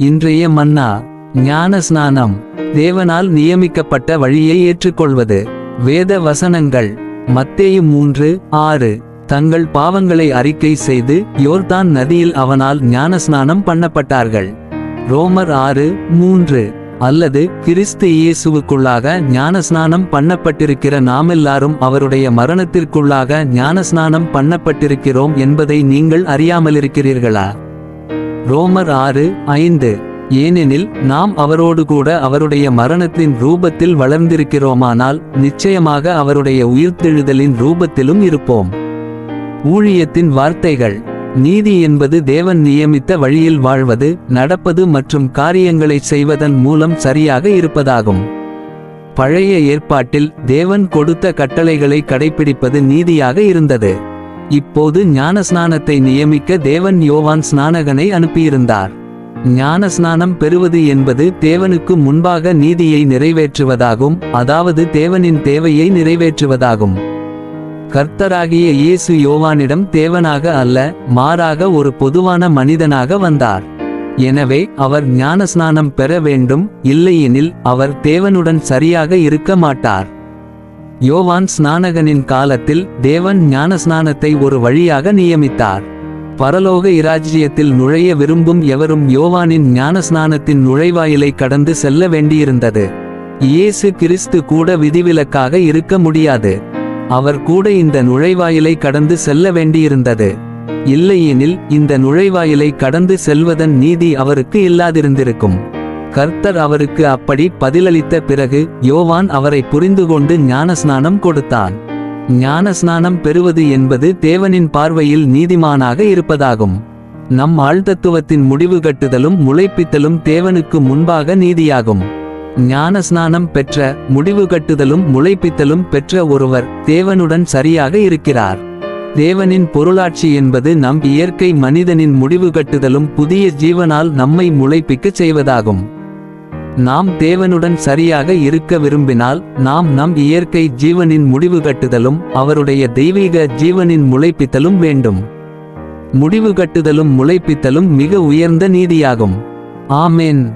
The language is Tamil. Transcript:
இன்றைய மன்னா ஞான ஸ்நானம் தேவனால் நியமிக்கப்பட்ட வழியை ஏற்றுக்கொள்வது. வேத வசனங்கள் மத்தேயு மூன்று ஆறு. தங்கள் பாவங்களை அறிக்கை செய்து யோர்தான் நதியில் அவனால் ஞானஸ்நானம் பண்ணப்பட்டார்கள். ரோமர் ஆறு மூன்று. அல்லது கிறிஸ்து இயேசுவுக்குள்ளாக ஞானஸ்நானம் பண்ணப்பட்டிருக்கிற நாமெல்லாரும் அவருடைய மரணத்திற்குள்ளாக ஞானஸ்நானம் பண்ணப்பட்டிருக்கிறோம் என்பதை நீங்கள் அறியாமலிருக்கிறீர்களா? ரோமர் ஆறு ஐந்து. ஏனெனில் நாம் அவரோடு கூட அவருடைய மரணத்தின் ரூபத்தில் வளர்ந்திருக்கிறோமானால் நிச்சயமாக அவருடைய உயிர்த்தெழுதலின் ரூபத்திலும் இருப்போம். ஊழியத்தின் வார்த்தைகள். நீதி என்பது தேவன் நியமித்த வழியில் வாழ்வது நடப்பது மற்றும் காரியங்களை செய்வதன் மூலம் சரியாக இருப்பதாகும். பழைய ஏற்பாட்டில் தேவன் கொடுத்த கட்டளைகளை கடைப்பிடிப்பது நீதியாக இருந்தது. இப்போது ஞானஸ்நானத்தை நியமிக்க தேவன் யோவான் ஸ்நானகனை அனுப்பியிருந்தார். ஞானஸ்நானம் பெறுவது என்பது தேவனுக்கு முன்பாக நீதியை நிறைவேற்றுவதாகும் அதாவது தேவனின் தேவையை நிறைவேற்றுவதாகும். கர்த்தராகிய இயேசு யோவானிடம் தேவனாக அல்ல மாறாக ஒரு பொதுவான மனிதனாக வந்தார். எனவே அவர் ஞானஸ்நானம் பெற வேண்டும் இல்லையெனில் அவர் தேவனுடன் சரியாக இருக்க மாட்டார். யோவான் ஸ்நானகனின் காலத்தில் தேவன் ஞானஸ்நானத்தை ஒரு வழியாக நியமித்தார். பரலோக இராஜ்யத்தில் நுழைய விரும்பும் எவரும் யோவானின் ஞானஸ்நானத்தின் நுழைவாயிலை கடந்து செல்ல வேண்டியிருந்தது. இயேசு கிறிஸ்து கூட விதிவிலக்காக இருக்க முடியாது. அவர் கூட இந்த நுழைவாயிலை கடந்து செல்ல வேண்டியிருந்தது. இல்லையெனில் இந்த நுழைவாயிலை கடந்து செல்வதன் நீதி அவருக்கு இல்லாதிருந்திருக்கும். கர்த்தர் அவருக்கு அப்படி பதிலளித்த பிறகு யோவான் அவரை புரிந்துகொண்டு ஞானஸ்நானம் கொடுத்தான். ஞானஸ்நானம் பெறுவது என்பது தேவனின் பார்வையில் நீதிமானாக இருப்பதாகும். நம் ஆழ்தத்துவத்தின் முடிவு கட்டுதலும் முளைப்பித்தலும் தேவனுக்கு முன்பாக நீதியாகும். ஞானஸ்நானம் பெற்ற முடிவு கட்டுதலும் முளைப்பித்தலும் பெற்ற ஒருவர் தேவனுடன் சரியாக இருக்கிறார். தேவனின் பொருளாட்சி என்பது நம் இயற்கை மனிதனின் முடிவு கட்டுதலும் புதிய ஜீவனால் நம்மை முளைப்பிக்கச் செய்வதாகும். நாம் தேவனுடன் சரியாக இருக்க விரும்பினால் நாம் நம் இயற்கை ஜீவனின் முடிவு கட்டுதலும் அவருடைய தெய்வீக ஜீவனின் முளைப்பித்தலும் வேண்டும். முடிவு கட்டுதலும் முளைப்பித்தலும் மிக உயர்ந்த நீதியாகும். ஆமேன்.